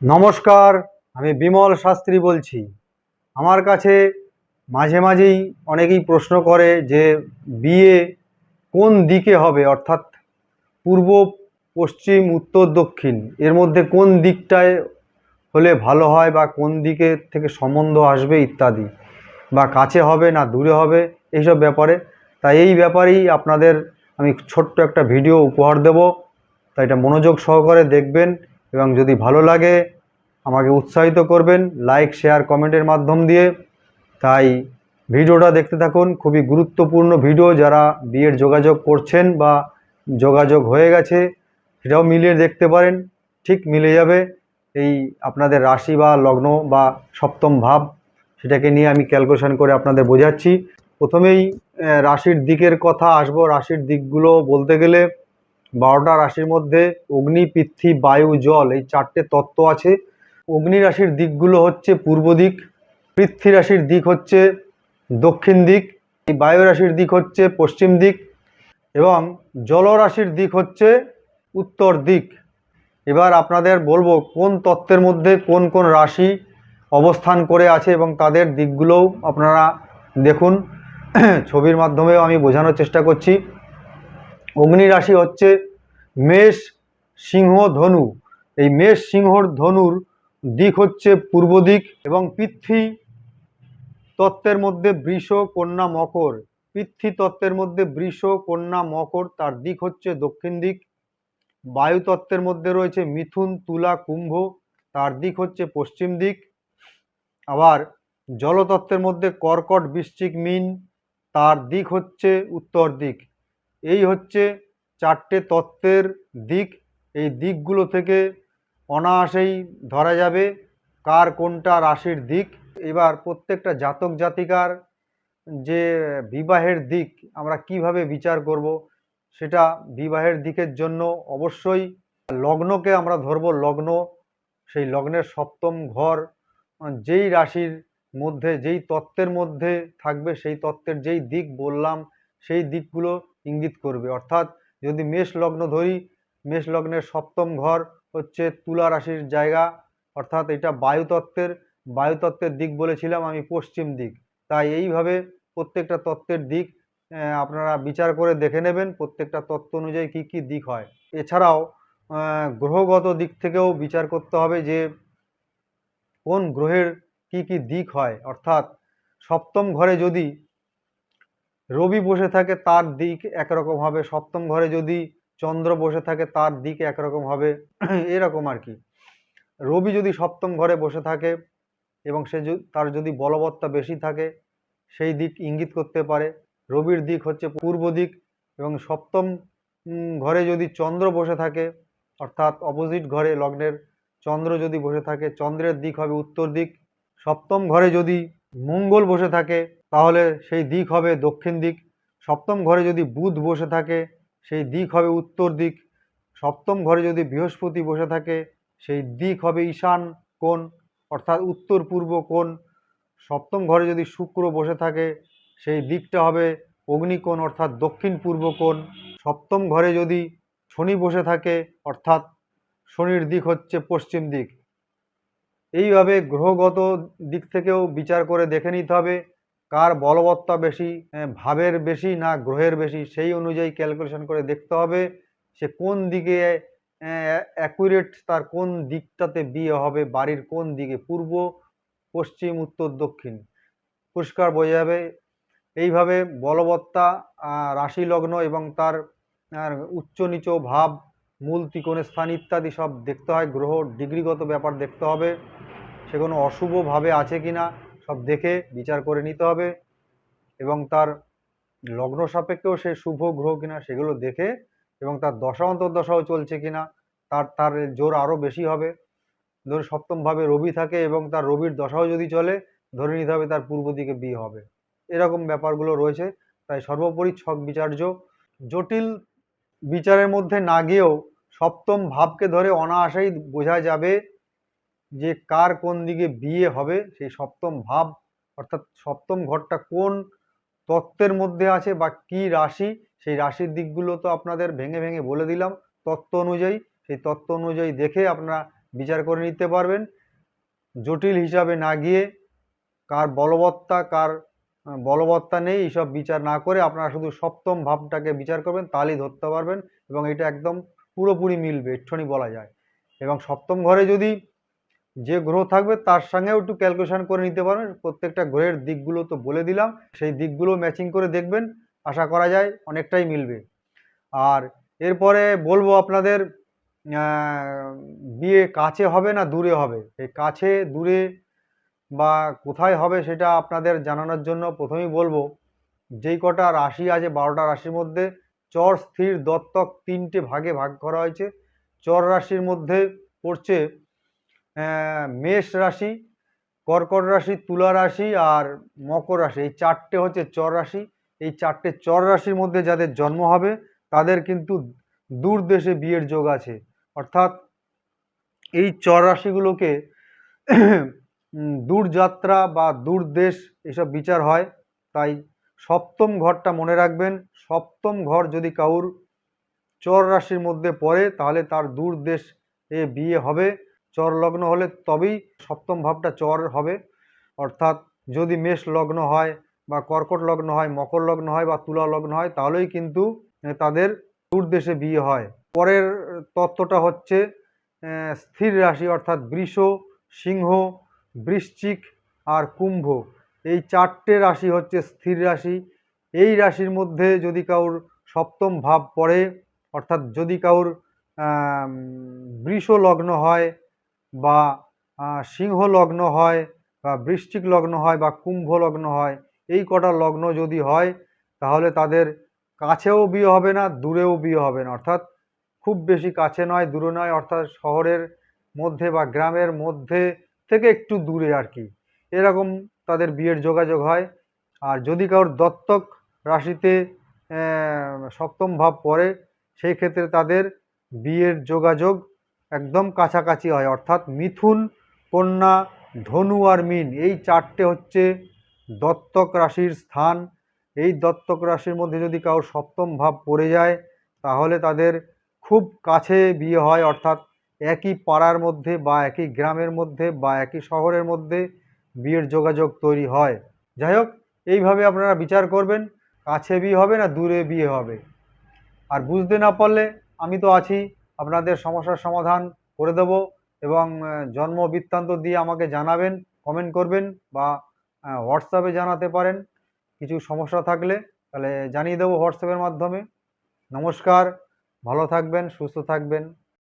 নমস্কার, আমি বিমল শাস্ত্রী বলছি। আমার কাছে মাঝে মাঝেই অনেকেই প্রশ্ন করে যে বিয়ে কোন দিকে হবে? অর্থাৎ পূর্ব, পশ্চিম, উত্তর, দক্ষিণ, এর মধ্যে কোন দিকটায় হলে ভালো হয় বা কোন দিকে থেকে সম্বন্ধ আসবে ইত্যাদি, বা কাছে হবে না দূরে হবে, এইসব ব্যাপারে। তাই এই ব্যাপারেই আপনাদের আমি ছোট্ট একটা ভিডিও উপহার দেব। তাই এটা মনোযোগ সহকারে দেখবেন। এবং যদি ভালো লাগে, আমাকে উৎসাহিত করবেন লাইক শেয়ার কমেন্টের মাধ্যম দিয়ে। তাই ভিডিওটা দেখতে থাকুন, খুবই গুরুত্বপূর্ণ ভিডিও। যারা বিয়ের যোগাযোগ করছেন বা যোগাযোগ হয়ে গেছে, সেটাও মিলিয়ে দেখতে পারেন, ঠিক মিলে যাবে। এই আপনাদের রাশি বা লগ্ন বা সপ্তম ভাব, সেটাকে নিয়ে আমি ক্যালকুলেশন করে আপনাদের বোঝাচ্ছি। প্রথমেই রাশির দিকের কথা আসব। রাশির দিকগুলো বলতে গেলে বারোটা রাশির মধ্যে অগ্নি পৃথ্বী বায়ু, জল এই চারটে তত্ত্ব আছে। অগ্নি রাশির দিকগুলো হচ্ছে পূর্ব দিক পৃথ্বী রাশির দিক হচ্ছে দক্ষিণ দিক, এই বায়ু রাশির দিক হচ্ছে পশ্চিম দিক এবং জলরাশির দিক হচ্ছে উত্তর দিক। এবার আপনাদের বলব কোন তত্ত্বের মধ্যে কোন কোন রাশি অবস্থান করে আছে এবং তাদের দিকগুলোও আপনারা দেখুন। ছবির মাধ্যমেও আমি বোঝানোর চেষ্টা করছি। অগ্নি রাশি হচ্ছে মেষ সিংহ ধনু। এই মেষ সিংহর ধনুর দিক হচ্ছে পূর্ব দিক এবং পৃথ্বী তত্ত্বের মধ্যে বৃষ, কন্যা, মকর। পৃথ্বী তত্ত্বের মধ্যে বৃষ, কন্যা, মকর তার দিক হচ্ছে দক্ষিণ দিক। বায়ু তত্ত্বের মধ্যে রয়েছে মিথুন, তুলা, কুম্ভ, তার দিক হচ্ছে পশ্চিম দিক। আবার জলতত্ত্বের মধ্যে কর্কট, বৃশ্চিক, মিন, তার দিক হচ্ছে উত্তর দিক। এই হচ্ছে চারটে তত্ত্বের দিক। এই দিকগুলো থেকে অনায়াসেই ধরা যাবে কার কোনটা রাশির দিক। এবার প্রত্যেকটা জাতক জাতিকার যে বিবাহের দিক আমরা কীভাবে বিচার করব সেটা বিবাহের দিকের জন্য অবশ্যই লগ্নকে আমরা ধরব লগ্ন। সেই লগ্নের সপ্তম ঘর, যেই রাশির মধ্যে, যেই তত্ত্বের মধ্যে থাকবে সেই তত্ত্বের যেই দিক বললাম সেই দিকগুলো ইঙ্গিত করবে। অর্থাৎ যদি মেষ লগ্ন ধরি মেষ লগ্নের সপ্তম ঘর হচ্ছে তুলা রাশির জায়গা। অর্থাৎ এটা বায়ুতত্ত্বের বায়ুতত্ত্বের দিক বলেছিলাম আমি পশ্চিম দিক। তাই এইভাবে প্রত্যেকটা তত্ত্বের দিক আপনারা বিচার করে দেখে নেবেন প্রত্যেকটা তত্ত্ব অনুযায়ী কী কী দিক হয়। এছাড়াও গ্রহগত দিক থেকেও বিচার করতে হবে যে কোন গ্রহের কি কি দিক হয়। অর্থাৎ সপ্তম ঘরে যদি রবি বসে থাকে তার দিক একরকম হবে, সপ্তম ঘরে যদি চন্দ্র বসে থাকে তার দিক একরকম হবে, এরকম আর কি। রবি যদি সপ্তম ঘরে বসে থাকে এবং সে তার যদি বলবত্তা বেশি থাকে, সেই দিক ইঙ্গিত করতে পারে। রবির দিক হচ্ছে পূর্ব দিক এবং সপ্তম ঘরে যদি চন্দ্র বসে থাকে, অর্থাৎ অপোজিট ঘরে লগ্নের চন্দ্র যদি বসে থাকে, চন্দ্রের দিক হবে উত্তর দিক। সপ্তম ঘরে যদি মঙ্গল বসে থাকে তাহলে সেই দিক হবে দক্ষিণ দিক। সপ্তম ঘরে যদি বুধ বসে থাকে, সেই দিক হবে উত্তর দিক। সপ্তম ঘরে যদি বৃহস্পতি বসে থাকে, সেই দিক হবে ঈশান কোণ, অর্থাৎ উত্তর পূর্ব কোণ। সপ্তম ঘরে যদি শুক্র বসে থাকে, সেই দিকটা হবে অগ্নিকোণ, অর্থাৎ দক্ষিণ পূর্ব কোণ। সপ্তম ঘরে যদি শনি বসে থাকে, অর্থাৎ শনির দিক হচ্ছে পশ্চিম দিক। এইভাবে গ্রহগত দিক থেকেও বিচার করে দেখে নিতে হবে। কার বলবত্তা বেশি ভাবের বেশি না গ্রহের বেশি, সেই অনুযায়ী ক্যালকুলেশন করে দেখতে হবে সে কোন দিকে অ্যাকুরেট তার কোন দিকটাতে বিয়ে হবে, বাড়ির কোন দিকে, পূর্ব, পশ্চিম, উত্তর, দক্ষিণ। পরিষ্কার বোঝা যাবে? এইভাবে বলবত্তা রাশি লগ্ন এবং তার উচ্চ নিচ ভাব, মূল ত্রিকোণের স্থান ইত্যাদি সব দেখতে হয়, গ্রহ ডিগ্রিগত ব্যাপার দেখতে হবে। সে কোনো অশুভভাবে আছে কিনা? সব দেখে বিচার করে নিতে হবে এবং তার লগ্ন সাপেক্ষেও সে শুভ, গ্রহ কিনা সেগুলো দেখে এবং তার দশা অন্তর্দশাও চলছে কিনা, তার তার জোর আরও বেশি হবে। ধরুন সপ্তমভাবে রবি থাকে এবং তার রবির দশাও যদি চলে, ধরে নিতে হবে তার পূর্ব দিকে বিয়ে হবে। এরকম ব্যাপারগুলো রয়েছে, তাই সর্বোপরি ছক বিচার্য জটিল বিচারের মধ্যে না গিয়েও সপ্তম ভাবকে ধরে অনায়াসেই বোঝা যাবে যে কার কোন দিকে বিয়ে হবে, সেই সপ্তম ভাব, অর্থাৎ সপ্তম ঘরটা কোন তত্ত্বের মধ্যে আছে বা কি রাশি, সেই রাশির দিকগুলো তো আপনাদের ভেঙে ভেঙে বলে দিলাম। তত্ত্ব অনুযায়ী, সেই তত্ত্ব অনুযায়ী দেখে আপনারা বিচার করে নিতে পারবেন। জটিল হিসাবে না গিয়ে কার বলবত্তা কার বলবত্তা নেই, এইসব বিচার না করে আপনারা শুধু সপ্তম ভাবটাকে বিচার করবেন তাহলেই ধরতে পারবেন এবং এটা একদম পুরোপুরি মিলবে একটুখানি বলা যায়। এবং সপ্তম ঘরে যদি যে গ্রহ থাকবে তার সঙ্গেও একটু ক্যালকুলেশন করে নিতে পারবেন প্রত্যেকটা গ্রহের দিকগুলো তো বলে দিলাম, সেই দিকগুলো ম্যাচিং করে দেখবেন, আশা করা যায় অনেকটাই মিলবে। আর এরপরে বলব আপনাদের বিয়ে কাছে হবে না দূরে হবে? এই কাছে, দূরে বা কোথায় হবে সেটা আপনাদের জানানোর জন্য প্রথমেই বলব, যেই কটা রাশি আছে, বারোটা রাশির মধ্যে চর, স্থির, দত্তক তিনটে ভাগে ভাগ করা হয়েছে। চর রাশির মধ্যে পড়ছে মেষ রাশি, কর্কট রাশি, তুলা রাশি আর মকর রাশি। এই চারটে হচ্ছে চর রাশি। এই চারটে চর রাশির মধ্যে যাদের জন্ম হবে, তাদের কিন্তু দূর দেশে বিয়ের যোগ আছে। অর্থাৎ এই চর রাশিগুলোকে দূরযাত্রা বা দূর দেশ এসব বিচার হয়। তাই সপ্তম ঘরটা মনে রাখবেন। সপ্তম ঘর যদি কাউর চর রাশির মধ্যে পড়ে, তাহলে তার দূর দেশ এ বিয়ে হবে। চর লগ্ন হলে তবেই সপ্তম ভাবটা চর হবে। অর্থাৎ যদি মেষ লগ্ন হয় বা কর্কট লগ্ন হয়, মকর লগ্ন হয় বা তুলা লগ্ন হয়, তাহলেই কিন্তু তাদের দূর দেশে বিয়ে হয়। পরের তত্ত্বটা হচ্ছে স্থির রাশি অর্থাৎ বৃষ, সিংহ, বৃশ্চিক আর কুম্ভ। এই চারটে রাশি হচ্ছে স্থির রাশি। এই রাশির মধ্যে যদি কাউর সপ্তম ভাব পড়ে, অর্থাৎ যদি কাউর বৃষ লগ্ন হয় বা সিংহ লগ্ন হয় বা বৃশ্চিক লগ্ন হয় বা কুম্ভ লগ্ন হয়, এই কটা লগ্ন যদি হয়, তাহলে তাদের কাছেও বিয়ে হবে না, দূরেও বিয়ে হবে না। অর্থাৎ খুব বেশি কাছে নয়, দূরে নয়, অর্থাৎ শহরের মধ্যে বা গ্রামের মধ্যে থেকে একটু দূরে আর কি। এরকম তাদের বিয়ের যোগাযোগ হয়। আর যদি কারোর দত্তক রাশিতে সপ্তম ভাব পড়ে, সেই ক্ষেত্রে তাদের বিয়ের যোগাযোগ একদম কাছাকাছি হয়। অর্থাৎ মিথুন, কন্যা, ধনু আর মিন এই চারটে হচ্ছে দত্তক রাশির স্থান। এই দত্তক রাশির মধ্যে যদি কারোর সপ্তম ভাব পড়ে যায়, তাহলে তাদের খুব কাছে বিয়ে হয়। অর্থাৎ একই পাড়ার মধ্যে বা একই গ্রামের মধ্যে বা একই শহরের মধ্যে বিয়ের যোগাযোগ তৈরি হয়। যাই হোক, এইভাবে আপনারা বিচার করবেন, কাছে বিয়ে হবে না দূরে বিয়ে হবে। আর বুঝতে না পারলে আমি তো আছি আপনাদের সমস্যার সমাধান করে দেব এবং জন্ম বৃত্তান্ত দিয়ে আমাকে জানাবেন কমেন্ট করবেন বা হোয়াটসঅ্যাপে জানাতে পারেন। কিছু সমস্যা থাকলে তাহলে জানিয়ে দেবো হোয়াটসঅ্যাপের মাধ্যমে। নমস্কার, ভালো থাকবেন, সুস্থ থাকবেন।